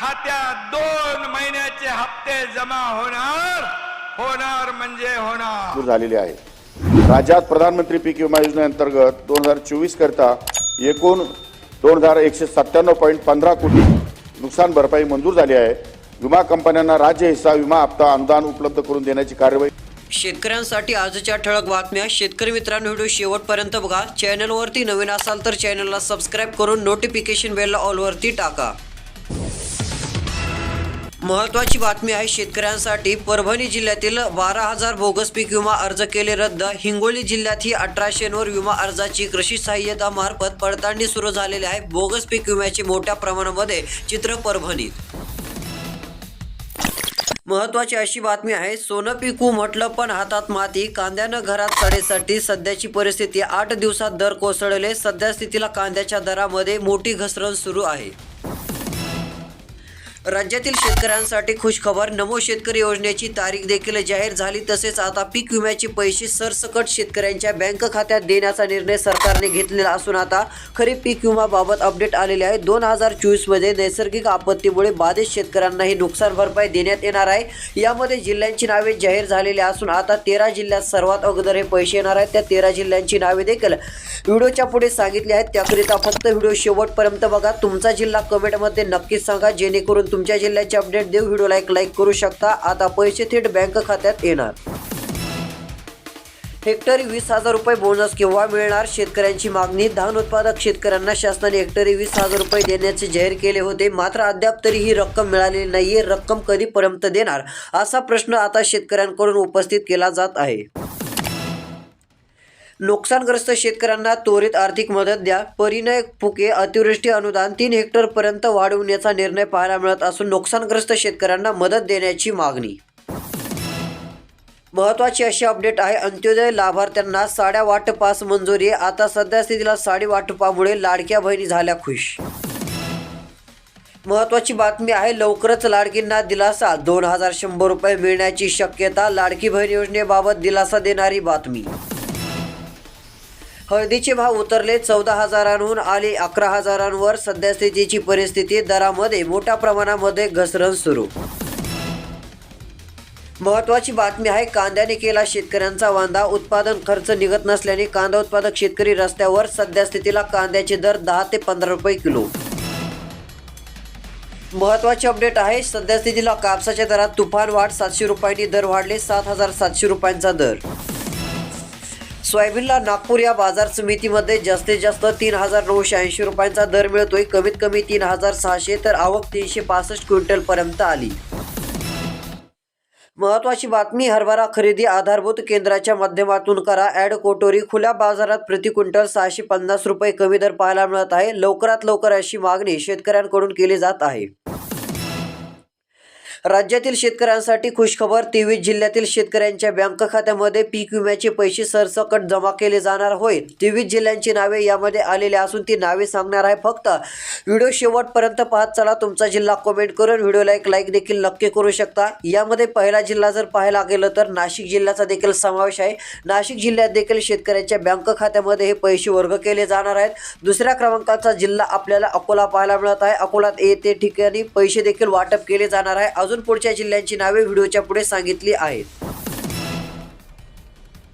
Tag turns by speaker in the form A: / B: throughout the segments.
A: खात्यात दोन महिन्याचे हप्ते जमा होणार होणार म्हणजे होणार.
B: झालेली आहे. राज्यात प्रधानमंत्री पीक विमा योजनेअंतर्गत दोन हजार चोवीस करता एकूण दोन हजार एकशे सत्त्याण्णव पॉईंट पंधरा कोटी नुकसान भरपाई मंजूर झाली आहे. विमा कंपन्यांना राज्य हिस्सा विमा हप्ता अनुदान उपलब्ध करून देण्याची कार्यवाही
C: शेतकऱ्यांसाठी आजच्या ठळक बातम्या शेतकरी मित्रांनो व्हिडिओ शेवटपर्यंत बघा. चॅनलवरती नवीन असाल तर चॅनलला सबस्क्राईब करून नोटिफिकेशन बेलला ऑलवरती टाका. महत्वाची बातमी आहे शेतकऱ्यांसाठी परभणी जिल्ह्यातील बारा हजार बोगस पीक विमा अर्ज केले रद्द. हिंगोली जिल्ह्यातही अठराशेंवर विमा अर्जाची कृषी सहाय्यता मार्फत पडताळणी सुरू झालेली आहे. बोगस पीक विम्याचे मोठ्या प्रमाणामध्ये चित्र परभणीत. महत्वाची अशी बातमी आहे सोनं पिकू म्हटलं पण हातात माती. कांद्यानं घरात साडेसाठी सध्याची परिस्थिती आठ दिवसात दर कोसळले. सध्या स्थितीला कांद्याच्या दरामध्ये मोठी घसरण सुरू आहे. राज्यातील शेतकऱ्यांसाठी खुशखबर नमो शेतकरी योजनेची तारीख देखील जाहीर झाली. तसेच आता पीक विम्याचे पैसे सरसकट शेतकऱ्यांच्या बँक खात्यात देण्याचा निर्णय सरकारने घेतलेला असून आता खरीप पीक विमाबाबत अपडेट आलेले आहे. दोन हजार चोवीसमध्ये नैसर्गिक आपत्तीमुळे बाधित शेतकऱ्यांनाही नुकसान भरपाई देण्यात येणार आहे. यामध्ये जिल्ह्यांची नावे जाहीर झालेली असून आता तेरा जिल्ह्यात सर्वात अगोदर हे पैसे येणार आहेत. त्या तेरा जिल्ह्यांची नावे देखील व्हिडिओच्या पुढे सांगितली आहेत. त्याकरिता फक्त व्हिडिओ शेवटपर्यंत बघा. तुमचा जिल्हा कमेंटमध्ये नक्कीच सांगा. जेणेकरून तुमच्या जिल्ह्याचे अपडेट देऊ व्हिडिओला एक लाईक करू शकता. आता पैसे थेट बँक खात्यात येणार. हेक्टरी वीस हजार रुपये बोनस केव्हा मिळणार. शेतकऱ्यांची मागणी धान उत्पादक शेतकऱ्यांना शासनाने हेक्टरी वीस हजार रुपये देण्याचे जाहीर केले होते. मात्र अद्याप तरी ही रक्कम मिळालेली नाहीये. रक्कम कधीपर्यंत देणार? असा प्रश्न आता शेतकऱ्यांकडून उपस्थित केला जात आहे. नुकसानग्रस्त शेतकऱ्यांना त्वरित आर्थिक मदत द्या. परिणय फुके अतिवृष्टी अनुदान तीन हेक्टर पर्यंत वाढवण्याचा निर्णय पाहायला मिळत असून नुकसानग्रस्त शेतकऱ्यांना मदत देण्याची मागणी. महत्वाची अशी अपडेट आहे अंत्योदय लाभार्थ्यांना साड्या वाटपास मंजुरी. आता सध्या स्थितीला साडी वाटपामुळे लाडक्या बहिणी झाल्या खुश. महत्वाची बातमी आहे लवकरच लाडकींना दिलासा. दोन हजार शंभर रुपये मिळण्याची शक्यता. लाडकी बहीण योजनेबाबत दिलासा देणारी बातमी. हळदीचे भाव उतरले. चौदा हजारांहून आले अकरा हजारांवर सध्यास्थितीची परिस्थिती दरामध्ये मोठ्या प्रमाणामध्ये घसरण सुरू. महत्वाची बातमी आहे कांद्याने केला शेतकऱ्यांचा वांदा. उत्पादन खर्च निघत नसल्याने कांदा उत्पादक शेतकरी रस्त्यावर सध्यास्थितीला कांद्याचे दर दहा ते पंधरा रुपये किलो. महत्वाची अपडेट आहे सध्यास्थितीला कापसाच्या दरात तुफान वाढ सातशे रुपयांनी दर वाढले सात हजार सातशे रुपयांचा दर. सोयाबीनला नागपूर या बाजार समितीमध्ये जास्तीत जास्त तीन हजार नऊशे ऐंशी रुपयांचा दर मिळतोय. कमीत कमी तीन हजार सहाशे तर आवक तीनशे पासष्ट क्विंटल पर्यंत आली. महत्वाची बातमी हरभरा खरेदी आधारभूत केंद्राच्या माध्यमातून करा. ॲड कोटोरी खुल्या बाजारात प्रति क्विंटल सहाशे पन्नास रुपये कमी दर पाहायला मिळत आहे. लवकरात लवकर अशी मागणी शेतकऱ्यांकडून केली जात आहे. राज्यातील शेतकऱ्यांसाठी खुशखबर तेवीस जिल्ह्यातील शेतकऱ्यांच्या बँक खात्यामध्ये पीक विम्याचे पैसे सरसकट जमा केले जाणार होय तेवीस जिल्ह्यांची नावे यामध्ये आलेली असून ती नावे सांगणार आहे फक्त. व्हिडिओ शेवटपर्यंत पाहत चला तुमचा जिल्हा कमेंट करून व्हिडिओला एक लाईक देखील नक्की करू शकता. यामध्ये पहिला जिल्हा जर पाहायला गेलं तर नाशिक जिल्ह्याचा देखील समावेश आहे. नाशिक जिल्ह्यात देखील शेतकऱ्यांच्या बँक खात्यामध्ये हे पैसे वर्ग केले जाणार आहेत. दुसऱ्या क्रमांकाचा जिल्हा आपल्याला अकोला पाहायला मिळत आहे. अकोलात येथे ठिकाणी पैसे देखील वाटप केले जाणार आहे. अजून पुढच्या जिल्ह्यांची नावे व्हिडिओच्या पुढे सांगितली आहेत.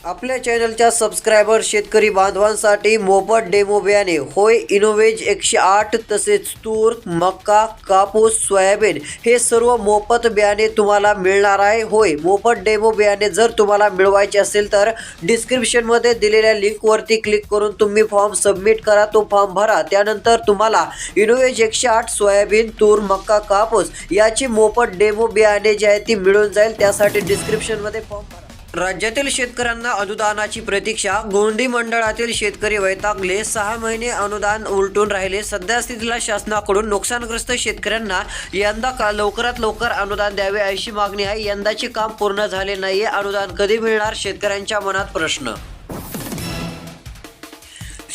C: आपल्या चॅनलच्या सबस्क्रायबर शेतकरी बांधवांसाठी मोफत डेमो बियाणे. होय इनोवेज एकशे आठ तसेच तूर मक्का कापूस सोयाबीन हे सर्व मोफत बियाणे तुम्हाला मिळणार आहे. होय मोफत डेमो बियाणे जर तुम्हाला मिळवायचे असेल तर डिस्क्रिप्शनमध्ये दिलेल्या लिंकवरती क्लिक करून तुम्ही फॉर्म सबमिट करा तो फॉर्म भरा. त्यानंतर तुम्हाला इनोवेज एकशे आठ सोयाबीन तूर मक्का कापूस याची मोफत डेमो बियाणे जी आहे ती मिळून जाईल. त्यासाठी डिस्क्रिप्शनमध्ये फॉर्म भरा. राज्यातील शेतकऱ्यांना अनुदानाची प्रतीक्षा गोंडी मंडळातील शेतकरी वैतागले सहा महिने अनुदान उलटून राहिले. सध्या स्थितीला शासनाकडून नुकसानग्रस्त शेतकऱ्यांना यंदा का लवकरात लवकर अनुदान द्यावे अशी मागणी आहे. यंदाचे काम पूर्ण झाले नाहीये. अनुदान कधी मिळणार? शेतकऱ्यांच्या मनात प्रश्न.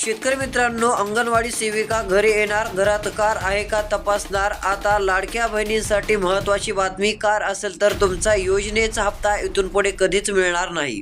C: शेतकरी मित्रांनो अंगणवाडी सेविका घरी येणार घरात कार आहे का तपासणार? आता लाडक्या बहिणींसाठी महत्वाची बातमी कार असेल तर तुमचा योजनेचा हप्ता इथून पुढे कधीच मिळणार नाही.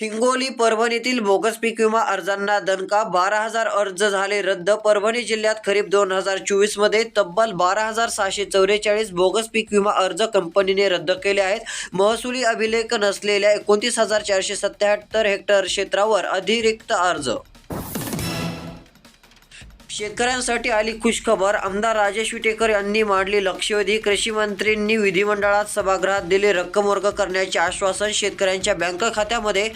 C: हिंगोली परभणीतील बोगस पीक विमा अर्जांना दणका बारा हजार अर्ज झाले रद्द परभणी जिल्ह्यात खरीप दोन हजार चोवीसमध्ये तब्बल बारा हजार सहाशे चौवेचाळीस बोगस पीक विमा अर्ज कंपनीने रद्द केले आहेत. महसुली अभिलेख नसलेल्या एकोणतीस हजार चारशे सत्याहत्तर हेक्टर क्षेत्रावर अतिरिक्त अर्ज शेतकऱ्यांसाठी आली खुशखबर. आमदार राजेश विटेकर यांनी मांडली लक्षवेधी. कृषी मंत्रींनी विधिमंडळात सभागृहात दिले रक्कम वर्ग करण्याचे आश्वासन. शेतकऱ्यांच्या बँक खात्यामध्ये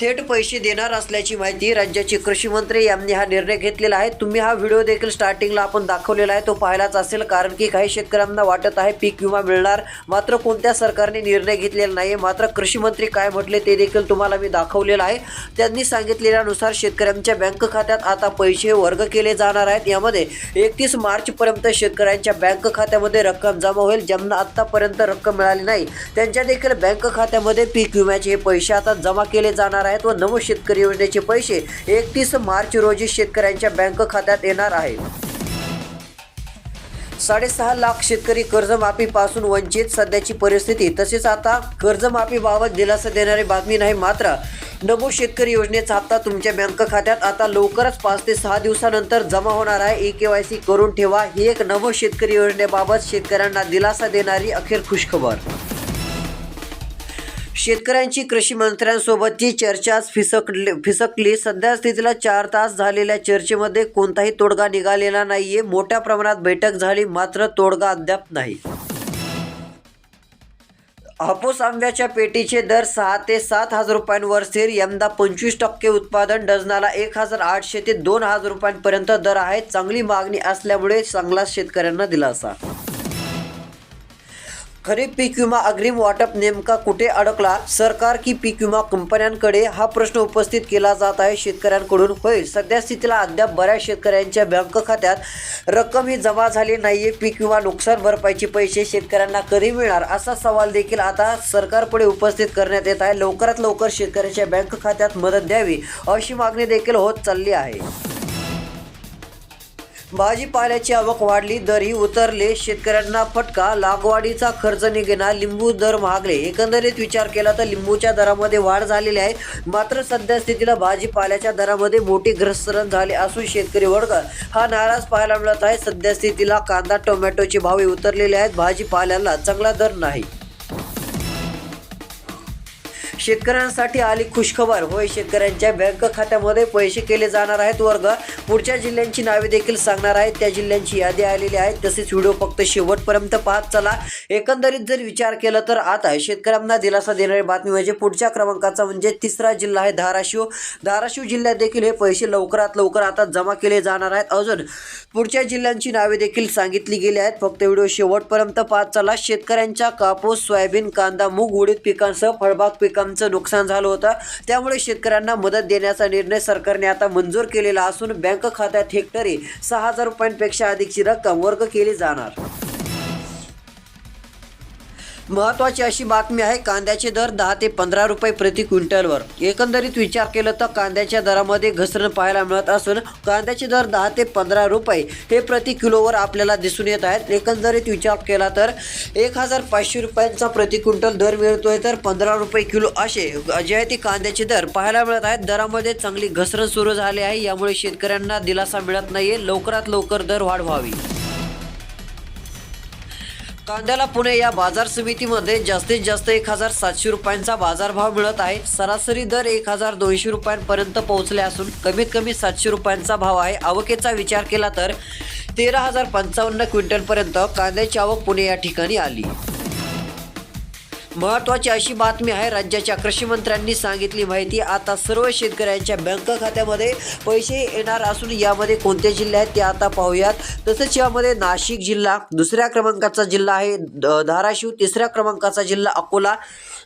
C: थेट पैसे देणार असल्याची माहिती राज्याचे कृषी मंत्री यांनी हा निर्णय घेतलेला आहे. तुम्ही हा व्हिडिओ देखील स्टार्टिंगला आपण दाखवलेला आहे. तो पाहायलाच असेल कारण की काही शेतकऱ्यांना वाटत आहे पीक विमा मिळणार. मात्र कोणत्या सरकारने निर्णय घेतलेला नाही मात्र कृषी मंत्री काय म्हटले ते देखील तुम्हाला मी दाखवलेलं आहे. त्यांनी सांगितलेल्यानुसार शेतकऱ्यांच्या बँक खात्यात आता पैसे वर्ग केले राहणार आहेत. यामध्ये एकतीस मार्चपर्यंत शेतकऱ्यांच्या बँक खात्यामध्ये रक्कम जमा होईल. ज्यांना आत्तापर्यंत रक्कम मिळाली नाही त्यांच्या देखील बँक खात्यामध्ये पीक विम्याचे हे पैसे आता जमा केले जाणार आहेत व नव शेतकरी योजनेचे पैसे एकतीस मार्च रोजी शेतकऱ्यांच्या बँक खात्यात येणार आहे साडेसहा लाख शेतकरी कर्जमाफीपासून वंचित सध्याची परिस्थिती. तसेच आता कर्जमाफीबाबत दिलासा देणारी बातमी नाही मात्र नमो शेतकरी योजनेचा हप्ता तुमच्या बँक खात्यात आता लवकरच पाच ते सहा दिवसानंतर जमा होणार आहे. ई के वाय सी करून ठेवा. ही एक नमो शेतकरी योजनेबाबत शेतकऱ्यांना दिलासा देणारी अखेर खुशखबर. शेतकऱ्यांची कृषी मंत्र्यांसोबतची चर्चाच फिसकली फिसकली. सध्या स्थितीला चार तास झालेल्या चर्चेमध्ये कोणताही तोडगा निघालेला नाहीये. मोठ्या प्रमाणात बैठक झाली मात्र तोडगा अद्याप नाही. हापूस आंब्याच्या पेटीचे दर सहा ते सात हजार रुपयांवर स्थिर. यंदा पंचवीस टक्के उत्पादन डझनाला एक हजार आठशे ते दोन हजार रुपयांपर्यंत दर आहे. चांगली मागणी असल्यामुळे चांगला शेतकऱ्यांना दिलासा. खरीप पीक विमा अग्रिम वाटप नेमका कुठे अडकला? सरकार की पीक विमा कंपन्यांकडे हा प्रश्न उपस्थित केला जात आहे. शेतकऱ्यांकडून होईल सध्या स्थितीला अद्याप बऱ्याच शेतकऱ्यांच्या बँक खात्यात रक्कम ही जमा झाली नाहीये. पीक विमा नुकसान भरपाईचे पैसे शेतकऱ्यांना कधी मिळणार? असा सवाल देखील आता सरकारपुढे उपस्थित करण्यात येत आहे. लवकरात लवकर शेतकऱ्यांच्या बँक खात्यात मदत द्यावी अशी मागणी देखील होत चालली आहे. भाजीपाल्याची आवक वाढली दरही उतरले शेतकऱ्यांना फटका लागवडीचा खर्च निघेना लिंबू दर महागले. एकंदरीत विचार केला तर लिंबूच्या दरामध्ये वाढ झालेली आहे. मात्र सध्या स्थितीला भाजीपाल्याच्या दरामध्ये मोठी घसरण झाली असून शेतकरी वर्ग हा नाराज पाहायला मिळत आहे. सध्या स्थितीला कांदा टोमॅटोचे भावे उतरलेले आहेत. भाजीपाल्याला चांगला दर नाही. शेतकऱ्यांसाठी आली खुशखबर. होय शेतकऱ्यांच्या बँक खात्यामध्ये पैसे केले जाणार आहेत. वर्ग पुढच्या जिल्ह्यांची नावे देखील सांगणार आहेत. त्या जिल्ह्यांची यादी आलेली आहे. तसेच व्हिडिओ फक्त शेवटपर्यंत पाहत चला. एकंदरीत जर विचार केला तर आता शेतकऱ्यांना दिलासा देणारी बातमी म्हणजे पुढच्या क्रमांकाचा म्हणजे तिसरा जिल्हा आहे धाराशिव. धाराशिव जिल्ह्यात देखील हे पैसे लवकरात लवकर आता जमा केले जाणार आहेत. अजून पुढच्या जिल्ह्यांची नावे देखील सांगितली गेली आहेत. फक्त व्हिडिओ शेवटपर्यंत पाहत चला. शेतकऱ्यांच्या कापूस सोयाबीन कांदा मूग उडीद पिकांसह फळबाग पिकांचं नुकसान झालं होतं. त्यामुळे शेतकऱ्यांना मदत देण्याचा निर्णय सरकारने आता मंजूर केलेला असून बँक खात्यात हेक्टरी सहा हजार रुपयांपेक्षा अधिकची रक्कम वर्ग केली जाणार. महत्वाची अशी बातमी आहे कांद्याचे दर दहा ते पंधरा रुपये प्रति क्विंटलवर. एकंदरीत विचार केलं तर कांद्याच्या दरामध्ये घसरण पाहायला मिळत असून कांद्याचे दर दहा ते पंधरा रुपये हे प्रति किलोवर आपल्याला दिसून येत आहेत. एकंदरीत विचार केला तर एक हजार पाचशे रुपयांचा प्रति क्विंटल दर मिळतोय तर पंधरा रुपये किलो असे जे आहे ते कांद्याचे दर पाहायला मिळत आहेत. दरामध्ये चांगली घसरण सुरू झाली आहे यामुळे शेतकऱ्यांना दिलासा मिळत नाहीये. लवकरात लवकर दर वाढ व्हावी कांद्याला पुणे या बाजार समितीमध्ये जास्तीत जास्त एक हजार सातशे रुपयांचा बाजारभाव मिळत आहे. सरासरी दर एक हजार दोनशे रुपयांपर्यंत पोहोचले असून कमीत कमी सातशे रुपयांचा भाव आहे. आवकेचा विचार केला तर तेरा हजार पंचावन्न क्विंटलपर्यंत कांद्याची आवक पुणे या ठिकाणी आली. महत्वाची अशी बातमी आहे राज्याच्या कृषी मंत्र्यांनी सांगितली माहिती. आता सर्व शेतकऱ्यांच्या बँक खात्यामध्ये पैसे येणार असून यामध्ये कोणते जिल्हे आहेत ते आता पाहूयात. तसंच यामध्ये नाशिक जिल्हा दुसऱ्या क्रमांकाचा जिल्हा आहे द- धाराशिव तिसऱ्या क्रमांकाचा जिल्हा अकोला.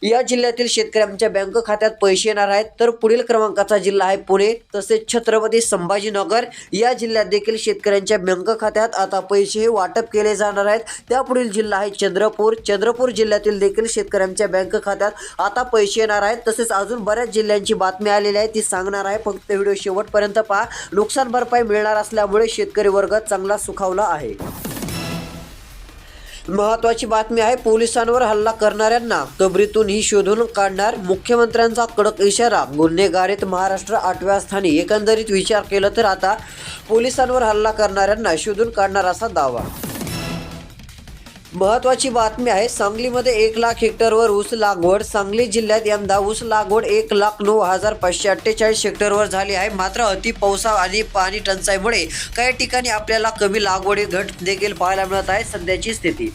C: या जिल्ह्यातील शेतकऱ्यांच्या बँक खात्यात पैसे येणार आहेत. तर पुढील क्रमांकाचा जिल्हा आहे पुणे तसेच छत्रपती संभाजीनगर. या जिल्ह्यात देखील शेतकऱ्यांच्या बँक खात्यात आता पैसे हे वाटप केले जाणार आहेत. त्यापुढील जिल्हा आहे चंद्रपूर. चंद्रपूर जिल्ह्यातील देखील शेतकऱ्यांच्या बँक खात्यात आता पैसे येणार आहेत. तसेच अजून बऱ्याच जिल्ह्यांची बातमी आलेली आहे ती सांगणार आहे. फक्त व्हिडिओ शेवटपर्यंत पहा. नुकसान भरपाई मिळणार असल्यामुळे शेतकरी वर्ग चांगला सुखावला आहे. महत्वाची बातमी आहे पोलिसांवर हल्ला करणाऱ्यांना कबरीतूनही शोधून काढणार मुख्यमंत्र्यांचा कडक इशारा. गुन्हेगारीत महाराष्ट्र आठव्या स्थानी. एकंदरीत विचार केला तर आता पोलिसांवर हल्ला करणाऱ्यांना शोधून काढणार असा दावा. महत्वाची बातमी आहे सांगलीमध्ये एक लाख हेक्टरवर ऊस लागवड सांगली जिल्ह्यात यंदा ऊस लागवड एक लाख नऊ हजार पाचशे अठ्ठेचाळीस हेक्टरवर झाली आहे. मात्र अति पावसा आणि पाणी टंचाईमुळे काही ठिकाणी आपल्याला कमी लागवडी घट देखील पाहायला मिळत आहे. सध्याची स्थिती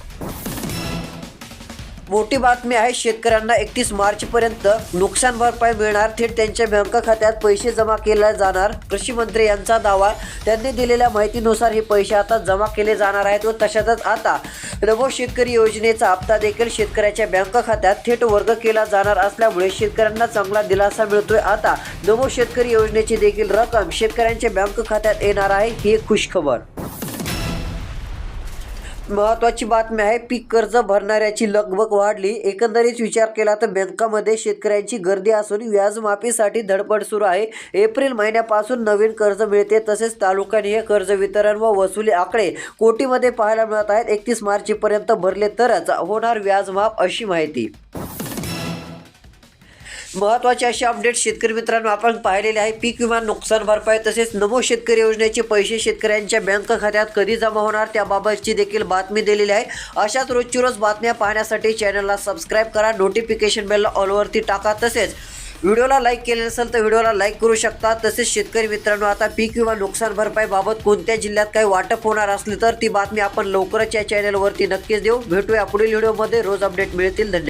C: मोठी बातमी आहे शेतकऱ्यांना एकतीस मार्च पर्यंत नुकसान भरपाई मिळणार थेट त्यांच्या बँक खात्यात पैसे जमा केले जाणार कृषी मंत्री यांचा दावा. त्यांनी दिलेल्या माहितीनुसार हे पैसे आता जमा केले जाणार आहेत व तशातच आता नमो शेतकरी योजनेचा हप्ता देखील शेतकऱ्याच्या बँक खात्यात थेट वर्ग केला जाणार असल्यामुळे शेतकऱ्यांना चांगला दिलासा मिळतोय. आता नमो शेतकरी योजनेची देखील रक्कम शेतकऱ्यांच्या बँक खात्यात येणार आहे ही एक खुशखबर. महत्वाची बातमी आहे पीक कर्ज भरणाऱ्याची लगबग वाढली. एकंदरीत विचार केला तर बँकामध्ये शेतकऱ्यांची गर्दी असून व्याजमाफीसाठी धडपड सुरू आहे. एप्रिल महिन्यापासून नवीन कर्ज मिळते तसेच तालुकानिहाय कर्ज वितरण व वसुली आकडे कोटीमध्ये पाहायला मिळत आहेत. एकतीस मार्चपर्यंत भरले तरच होणार व्याजमाफ अशी माहिती. महत्त्वाचे असे अपडेट शेतकरी मित्रांनो आपण पाहिलेले आहे. पीक विमा नुकसान भरपाई तसेच नमो शेतकरी योजनेचे पैसे शेतकऱ्यांच्या बँक खात्यात कधी जमा होणार त्याबाबतची देखील बातमी दिलेली आहे. अशाच रोजची रोज बातम्या पाहण्यासाठी चॅनलला सबस्क्राईब करा. नोटिफिकेशन बेलला ऑलवरती टाका. तसेच व्हिडिओला लाईक केले असेल तर व्हिडिओला लाईक करू शकता. तसेच शेतकरी मित्रांनो आता पीक विमा नुकसान भरपाईबाबत कोणत्या जिल्ह्यात काही वाटप होणार असले तर ती बातमी आपण लवकरच या चॅनलवरती नक्कीच देऊ. भेटूया पुढील व्हिडिओमध्ये रोज अपडेट मिळतील. धन्यवाद.